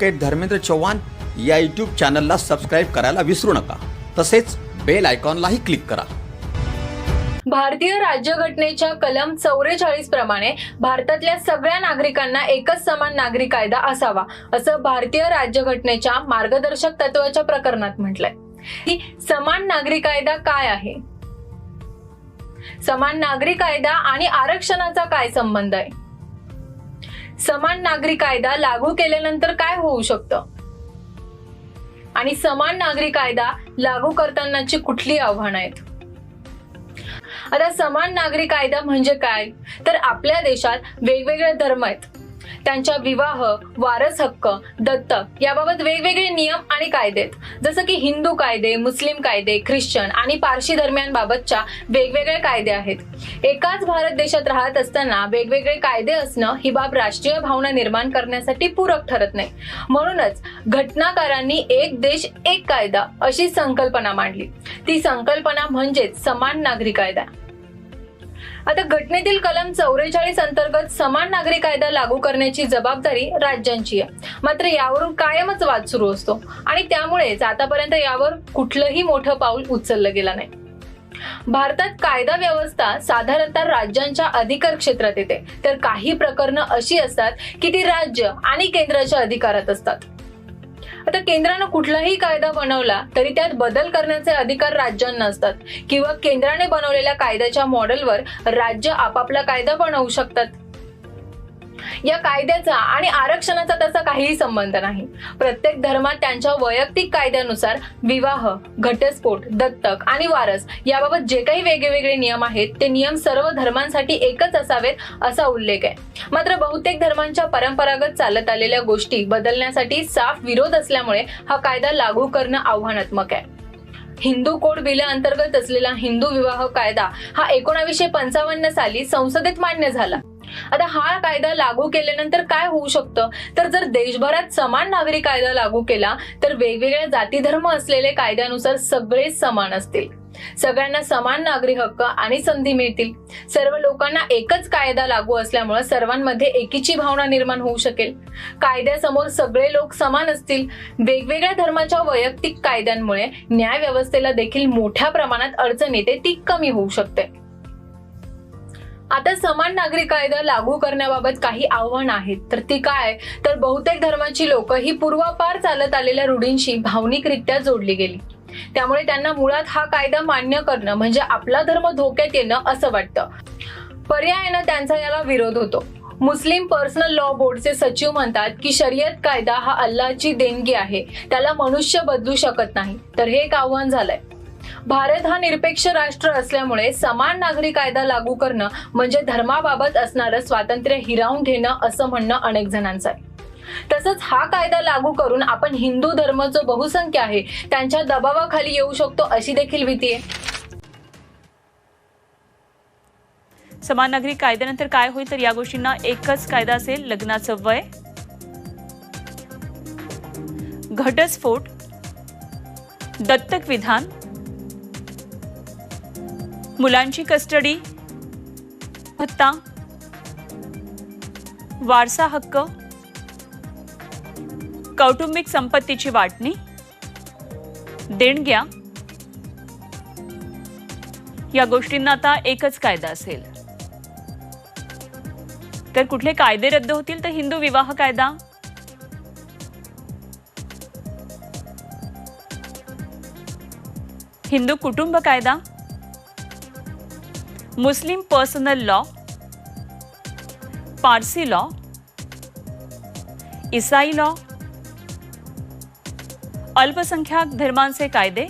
Advocate Dharmendra Chavan या YouTube चॅनलला subscribe करायला विसरू नका. तसेच बेल आयकॉनलाही क्लिक करा. भारतीय राज्यघटनेच्या कलम चौवेचाळीस प्रमाणे भारतातल्या सगळ्या नागरिकांना एकच समान नागरी कायदा असावा असं भारतीय राज्यघटनेच्या मार्गदर्शक तत्वाच्या प्रकरणात म्हटलंय. ही समान नागरी कायदा काय आहे? समान नागरी कायदा आणि आरक्षणाचा काय संबंध आहे? समान नागरी कायदा लागू केल्यानंतर काय होऊ शकतं? आणि समान नागरी कायदा लागू करतानाची कुठली आव्हानं आहेत? आता समान नागरी कायदा म्हणजे काय? तर आपल्या देशात वेगवेगळे धर्म आहेत. त्यांच्या विवाह वारस हक्क दत्तक याबाबत वेगवेगळे नियम आणि कायदेत. जसं की हिंदू कायदे मुस्लिम कायदे ख्रिश्चन आणि पारशी दरम्यानबाबतच्या वेगवेगळे कायदे आहेत. एकाच भारत देशात राहत असताना वेगवेगळे कायदे असणं ही बाब राष्ट्रीय भावना निर्माण करण्यासाठी पूरक ठरत नाही. म्हणूनच घटनाकारांनी एक देश एक कायदा अशी संकल्पना मांडली. ती संकल्पना म्हणजेच समान नागरी कायदा. आता घटनेतील कलम चौवेचाळीस अंतर्गत समान नागरी कायदा लागू करण्याची जबाबदारी राज्यांची आहे. मात्र यावरून कायमच वाद सुरू असतो. आणि त्यामुळेच आतापर्यंत यावर कुठलंही मोठं पाऊल उचललं गेलं नाही. भारतात कायदा व्यवस्था साधारणतः राज्यांच्या अधिकार क्षेत्रात येते. तर काही प्रकरणं अशी असतात की ती राज्य आणि केंद्राच्या अधिकारात असतात. आता केंद्रानं कुठलाही कायदा बनवला तरी त्यात बदल करण्याचे अधिकार राज्यांना असतात. किंवा केंद्राने बनवलेल्या कायद्याच्या मॉडेलवर राज्य आपापला कायदा बनवू शकतात. या कायद्याचा आणि आरक्षणाचा तसा काहीही संबंध नाही. प्रत्येक धर्मात त्यांच्या वैयक्तिक कायद्यानुसार विवाह घटस्फोट दत्तक आणि वारस याबाबत जे काही वेगवेगळे नियम आहेत ते नियम सर्व धर्मांसाठी एकच असावेत असा उल्लेख आहे. मात्र बहुतेक धर्मांच्या परंपरागत चालत आलेल्या गोष्टी बदलण्यासाठी साफ विरोध असल्यामुळे हा कायदा लागू करणं आव्हानात्मक आहे. हिंदू कोड बिल अंतर्गत असलेला हिंदू विवाह कायदा हा एकोणावीसशे पंचावन्न साली संसदेत मान्य झाला. आता हा कायदा लागू केल्यानंतर काय होऊ शकतं? तर जर देशभरात समान नागरी कायदा लागू केला तर वेगवेगळ्या जाती धर्म असलेले कायद्यानुसार सगळे समान असतील. सगळ्यांना समान नागरी हक्क आणि संधी मिळतील. सर्व लोकांना एकच कायदा लागू असल्यामुळे सर्वांमध्ये एकीची भावना निर्माण होऊ शकेल. कायद्यासमोर सगळे लोक समान असतील. वेगवेगळ्या धर्माच्या वैयक्तिक कायद्यांमुळे न्याय व्यवस्थेला देखील मोठ्या प्रमाणात अडचण येते ती कमी होऊ शकते. आता समान नागरी कायदा लागू करण्याबाबत काही आव्हान आहेत. तर ती काय? तर बहुतेक धर्माची लोक ही पूर्वापार चालत आलेल्या रूढींशी भावनिकरित्या जोडली गेली. त्यामुळे त्यांना मुळात हा कायदा मान्य करणं म्हणजे आपला धर्म धोक्यात येणं असं वाटतं. पर्यायानं त्यांचा याला विरोध होतो. मुस्लिम पर्सनल लॉ बोर्डचे सचिव म्हणतात की शर्यत कायदा हा अल्लाची देणगी आहे. त्याला मनुष्य बदलू शकत नाही. तर हे एक आव्हान झालंय. भारत हा निरपेक्ष राष्ट्र असल्यामुळे समान नागरी कायदा लागू करणं म्हणजे धर्माबाबत असणारं स्वातंत्र्य हिरावून घेणं असं म्हणणं अनेक जणांचं आहे. तसंच हा कायदा लागू करून आपण हिंदू धर्म जो बहुसंख्य आहे त्यांच्या दबावाखाली येऊ शकतो अशी देखील भीती आहे. समान नागरी कायद्यानंतर काय होईल तर या गोष्टींना एकच कायदा असेल लग्नाचं वय. घटस्फोट. दत्तक विधान. मुलांची कस्टडी भत्ता वारसा हक्क कौटुंबिक संपत्तीची वाटणी देणग्या या गोष्टींना आता एकच कायदा असेल. तर कुठले कायदे रद्द होतील तर हिंदू विवाह कायदा? हिंदू कुटुंब कायदा? Muslim personal law Parsi law इसाई लॉ अल्पसंख्याक धर्मांचे कायदे